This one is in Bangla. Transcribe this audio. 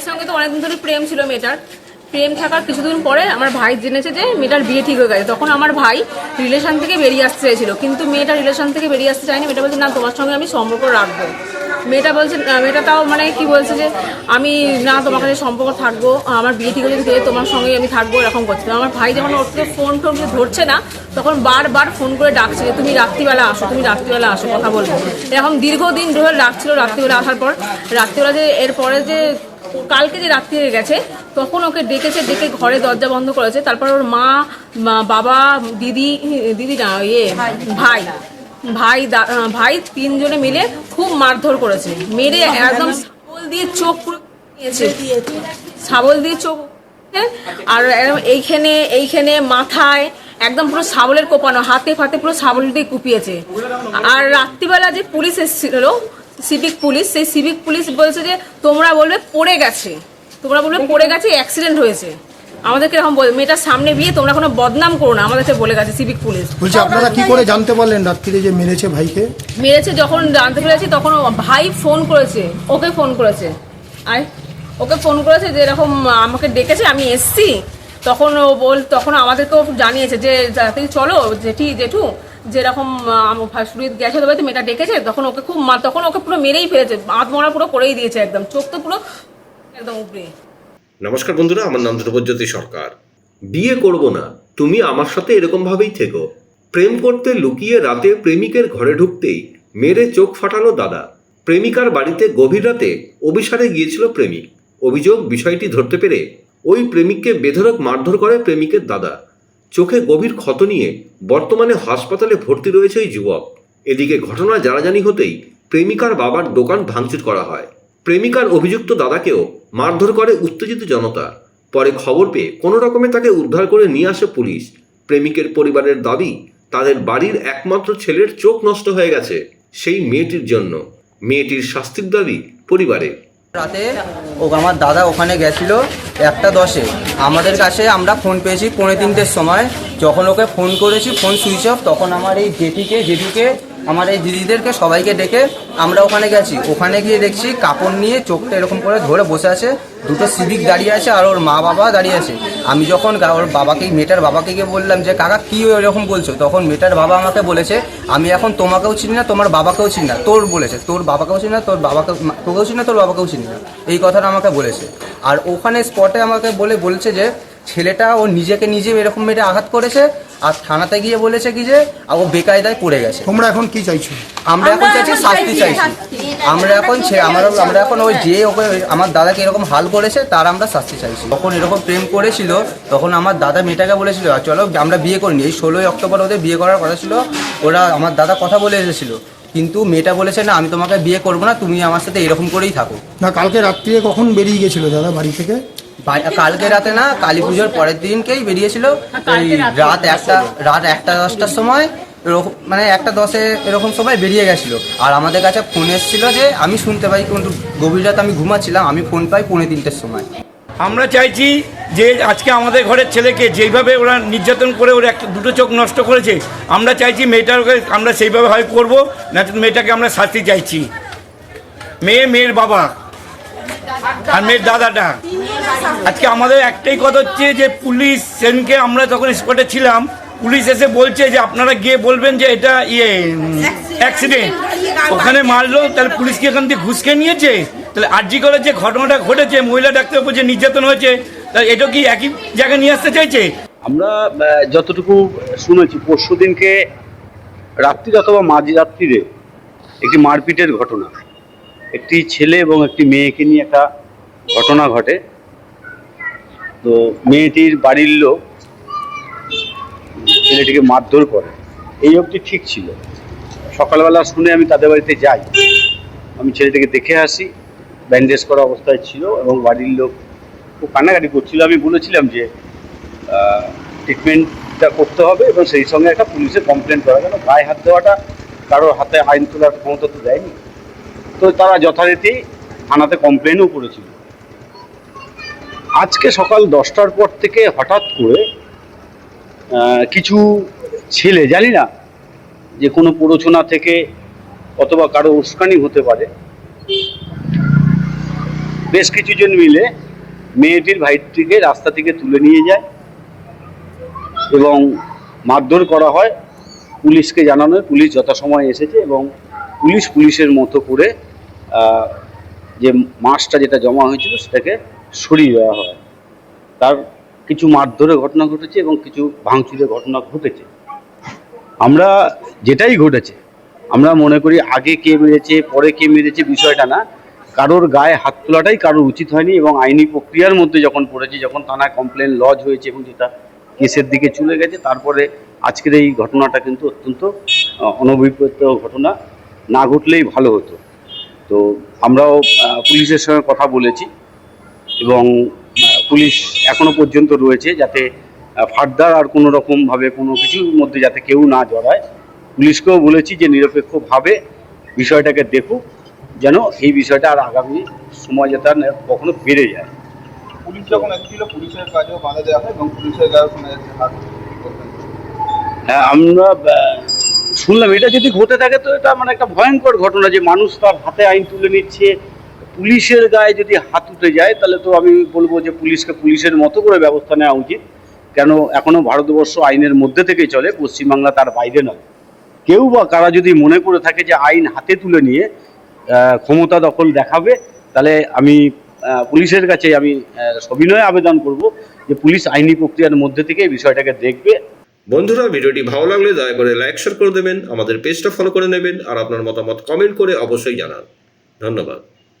ভাইয়ের সঙ্গে তো অনেকদিন ধরে প্রেম ছিল মেয়েটার। প্রেম থাকার কিছুদিন পরে আমার ভাই জেনেছে যে মেয়েটার বিয়ে ঠিক হয়ে গেছে। তখন আমার ভাই রিলেশন থেকে বেরিয়ে আসতে চাইছিল। কিন্তু মেয়েটা রিলেশন থেকে বেরিয়ে আসতে চায়নি। মেয়েটা বলছে, না, তোমার সঙ্গে আমি সম্পর্ক রাখব। মেয়েটা বলছে মেয়েটা তাও মানে কি বলছে যে, আমি, না, তোমার কাছে সম্পর্ক থাকব। আমার বিয়ে ঠিক হয়েছে তোমার সঙ্গে আমি থাকব, এরকম করছে। আমার ভাই যখন ওর থেকে ফোন টোন ধরছে না, তখন বারবার ফোন করে ডাকছে যে, তুমি রাত্রিবেলা আসো, তুমি রাত্রিবেলা আসো, কথা বলব এরকম দীর্ঘদিন ধরে ডাকছিল রাত্রিবেলা আসার পর। রাত্রিবেলা যে, এরপরে যে কালকে যে রাত্রি হয়ে গেছে তখন ওকে ডেকেছে ডেকে ঘরে দরজা বন্ধ করেছে। তারপর ওর মা বাবা দিদি দিদি না ইয়ে ভাই। ভাই। ভাই তিনজনে মিলে খুব মারধর করেছে। মেরে একদম শাবল দিয়ে চোখ পুরো নিয়েছে শাবল দিয়ে চোখ আর এইখানে এইখানে মাথায় একদম পুরো শাবলের কোপানো হাতে ফাতে পুরো শাবল দিয়ে কুপিয়েছে। আর রাত্রিবেলা যে পুলিশ এসেছিল সিভিক পুলিশ সেই সিভিক পুলিশ বলছে যে তোমরা বলবে পড়ে গেছে। তোমরা বলবে পড়ে গেছে অ্যাক্সিডেন্ট হয়েছে। আমাদেরকে এরকম বল মেয়েটার সামনে বিয়ে তোমরা কোনো বদনাম করো না আমাদেরকে বলে গেছে সিভিক পুলিশ। বলছি আপনারা কি করে জানতে পারলেন রাত্রিরে যে মেরেছে ভাইকে? মেরেছে যখন জানতে পেরেছি তখন ভাই ফোন করেছে ওকে ফোন করেছে। আয় ওকে ফোন করেছে যে এরকম আমাকে ডেকেছে আমি এসছি। তখন ও বল তখন আমাদেরকেও জানিয়েছে যে চলো জেঠি জেঠু যেরকম সুরিত গেছে তবে তো মেয়েটা ডেকেছে, তখন ওকে খুব তখন ওকে পুরো মেরেই ফেলেছে। বাঁধ মরা পুরো করেই দিয়েছে একদম। চোখ তো পুরো একদম উপরে নমস্কার বন্ধুরা, আমার নাম ধ্রুবজ্যোতি সরকার। বিয়ে করব না, তুমি আমার সাথে এরকম ভাবেই থেকো। প্রেম করতে লুকিয়ে রাতে প্রেমিকের ঘরে ঢুকতেই মেরে চোখ ফাটালো দাদা। প্রেমিকার বাড়িতে গভীর রাতে অভিসারে গিয়েছিল প্রেমিক। অভিযোগ বিষয়টি ধরতে পেরে ওই প্রেমিককে বেধরক মারধর করে প্রেমিকের দাদা। চোখে গভীর ক্ষত নিয়ে বর্তমানে হাসপাতালে ভর্তি রয়েছে ওই যুবক। এদিকে ঘটনা জানাজানি হতেই প্রেমিকার বাবার দোকান ভাঙচুর করা হয়। প্রেমিকার অভিযুক্ত দাদাকেও মারধর করে উত্তেজিত জনতা। পরে খবর পেয়ে কোনো রকমে তাকে উদ্ধার করে নিয়ে আসে পুলিশ। প্রেমিকের পরিবারের দাবি, তাদের বাড়ির একমাত্র ছেলের চোখ নষ্ট হয়ে গেছে সেই মেয়েটির জন্য। মেয়েটির শাস্তির দাবি পরিবারের রাতে ও আমার দাদা ওখানে গেছিল একটা দশে। আমাদের কাছে আমরা ফোন পেয়েছি পৌনে তিনটের সময়। যখন ওকে ফোন করেছি ফোন সুইচ অফ তখন আমার এই জেঠিকে জেঠিকে, আমার এই দিদিদেরকে সবাইকে ডেকে আমরা ওখানে গেছি। ওখানে গিয়ে দেখছি কাপড় নিয়ে চোখটা এরকম করে ধরে বসে আছে। দুটো সিভিক দাঁড়িয়ে আছে আর ওর মা বাবা দাঁড়িয়ে আছে। আমি যখন ওর বাবাকে মেয়েটার বাবাকে গিয়ে বললাম যে, কাকা, কী এরকম বলছো? তখন মেয়েটার বাবা আমাকে বলেছে, আমি এখন তোমাকেও চিনি না, তোমার বাবাকেও চিনি না। তোর বলেছে, তোর বাবাকেও চিনি না, তোর বাবাকে, তোকেও চিনি না, তোর বাবাকেও চিনি না। এই কথাটা আমাকে বলেছে। আর ওখানে স্পটে আমাকে বলে বলছে যে ছেলেটা ও নিজেকে নিজে এরকম মেয়েটা আঘাত করেছে আর থানাতে গিয়ে বলেছে কি যে ও বেকায়দায় পড়ে গেছে। তোমরা এখন কি চাইছো? আমরা এখন চাইছি শাস্তি চাইছি আমরা এখন ছে- আমরা আমরা এখন ওই যে ওকে আমার দাদাকে এরকম হাল করেছে তার আমরা শাস্তি চাইছি। যখন এরকম প্রেম করেছিল তখন আমার দাদা মেয়েটাকে বলেছিল "আর চলো আমরা বিয়ে করিনি। এই ষোলোই অক্টোবর ওদের বিয়ে করার কথা ছিল। ওরা আমার দাদা কথা বলে এসেছিল। কিন্তু মেয়েটা বলেছে না আমি তোমাকে বিয়ে করব না তুমি আমার সাথে এরকম করেই থাকো। না কালকে রাত্রিরে কখন বেরিয়ে গেছিল দাদা বাড়ি থেকে? বা- কালকে রাতে না কালী পুজোর পরের দিনকেই বেরিয়েছিল। ওই রাত একটা রাত একটা দশটার সময় এরকম মানে একটা দশে এরকম সময় বেরিয়ে গেছিল। আর আমাদের কাছে ফোন এসেছিল যে আমি শুনতে পাই কিন্তু গভীর রাত আমি ঘুমাচ্ছিলাম আমি ফোন পাই পৌনে তিনটের সময়। আমরা চাইছি যে আজকে আমাদের ঘরের ছেলেকে যেইভাবে ওরা নির্যাতন করে ওরা একটা দুটো চোখ নষ্ট করেছে, আমরা চাইছি মেয়েটাকে আমরা সেইভাবে হয় করব না মেয়েটাকে আমরা শাস্তি চাইছি। মেয়ে, মেয়ের বাবা আর মেয়ের দাদাটা। আজকে আমাদের একটাই কথা হচ্ছে যে পুলিশ সেনকে আমরা তখন স্পটে ছিলাম, পুলিশ এসে বলছে যে আপনারা গিয়ে বলবেন যে এটা ইয়ে অ্যাক্সিডেন্ট ওখানে মারলো, তাহলে পুলিশ কি এখান থেকে ঘুষকে নিয়েছে? তাহলে আরজি করে যে ঘটনাটা ঘটেছে, মহিলা ডাক্তার উপর যে নির্যাতন হয়েছে তাহলে এটা কি একই জায়গায় নিয়ে আসতে চাইছে? আমরা যতটুকু শুনেছি, পরশু দিনকে রাত্রি অথবা মাঝরাত্রিরে একটি মারপিটের ঘটনা। একটি ছেলে এবং একটি মেয়েকে নিয়ে একটা ঘটনা ঘটে। তো মেয়েটির বাড়ির লোক ছেলেটিকে মারধর করে। এই অবধি ঠিক ছিল। সকালবেলা শুনে আমি তাদের বাড়িতে যাই। আমি ছেলেটিকে দেখে আসি। ব্যান্ডেজ করা অবস্থায় ছিল এবং বাড়ির লোক খুব কান্নাকাটি করছিল। আমি বলেছিলাম যে ট্রিটমেন্টটা করতে হবে এবং সেই সঙ্গে একটা পুলিশে কমপ্লেন করা, কেন গায়ে হাত দেওয়াটা কারোর হাতে আইন তোলার ক্ষমতা তো দেয়নি। তো তারা যথারীতি থানাতে কমপ্লেনও করেছিল। আজকে সকাল দশটার পর থেকে হঠাৎ করে কিছু ছেলে, জানি না যে কোনো প্ররোচনা থেকে অথবা কারও উস্কানি হতে পারে বেশ কিছুজন মিলে মেয়েটির ভাইটিকে রাস্তা থেকে তুলে নিয়ে যায় এবং মারধর করা হয় পুলিশকে জানানো হয়। পুলিশ যথাসময় এসেছে এবং পুলিশ পুলিশের মতো করে যে মাছটা যেটা জমা হয়েছিল সেটাকে সরিয়ে দেওয়া হয়। তার কিছু মারধরের ঘটনা ঘটেছে এবং কিছু ভাঙচুরের ঘটনা ঘটেছে। আমরা যেটাই ঘটেছে, আমরা মনে করি আগে কে মেরেছে, পরে কে মেরেছে বিষয়টা না। কারোর গায়ে হাত তোলাটাই কারোর উচিত হয়নি এবং আইনি প্রক্রিয়ার মধ্যে যখন পড়েছে, যখন থানায় কমপ্লেন লজ হয়েছে এবং যেটা কেসের দিকে চলে গেছে, তারপরে আজকের এই ঘটনাটা কিন্তু অত্যন্ত অনভিপ্রেত ঘটনা। না ঘটলেই ভালো হতো। তো আমরাও পুলিশের সঙ্গে কথা বলেছি এবং পুলিশ এখনও পর্যন্ত রয়েছে যাতে ফার্দার আর কোনো রকমভাবে কোনো কিছুর মধ্যে যাতে কেউ না জড়ায়। পুলিশকেও বলেছি যে নিরপেক্ষভাবে বিষয়টাকে দেখুক। যেন এই বিষয়টা আর আগামী সময় যাতে কখনো বেড়ে যায়। পুলিশ যখন এসেছিল পুলিশের কাজেও বাধা দেওয়া হয় এবং পুলিশের গায়েও শোনা যাচ্ছে হ্যাঁ আমরা শুনলাম এটা যদি ঘটে থাকে তো এটা মানে একটা ভয়ঙ্কর ঘটনা যে মানুষ তার হাতে আইন তুলে নিচ্ছে পুলিশের গায়ে যদি হাত উঠে যায় তাহলে তো আমি বলব যে পুলিশকে পুলিশের মতো করে ব্যবস্থা নেওয়া উচিত। কেন এখনও ভারতবর্ষ আইনের মধ্যে থেকেই চলে পশ্চিমবাংলা তার বাইরে নয়। কেউ বা কারা যদি মনে করে থাকে যে আইন হাতে তুলে নিয়ে ক্ষমতা দখল দেখাবে, তাহলে আমি পুলিশের কাছে আমি সবিনয় আবেদন করব যে পুলিশ আইনি প্রক্রিয়ার মধ্যে থেকে এই বিষয়টাকে দেখবে। বন্ধুরা, ভিডিওটি ভালো লাগলে দয়া করে লাইক, শেয়ার করে দেবেন, আমাদের পেজটা ফলো করে নেবেন, আর আপনার মতামত কমেন্ট করে অবশ্যই জানান। ধন্যবাদ।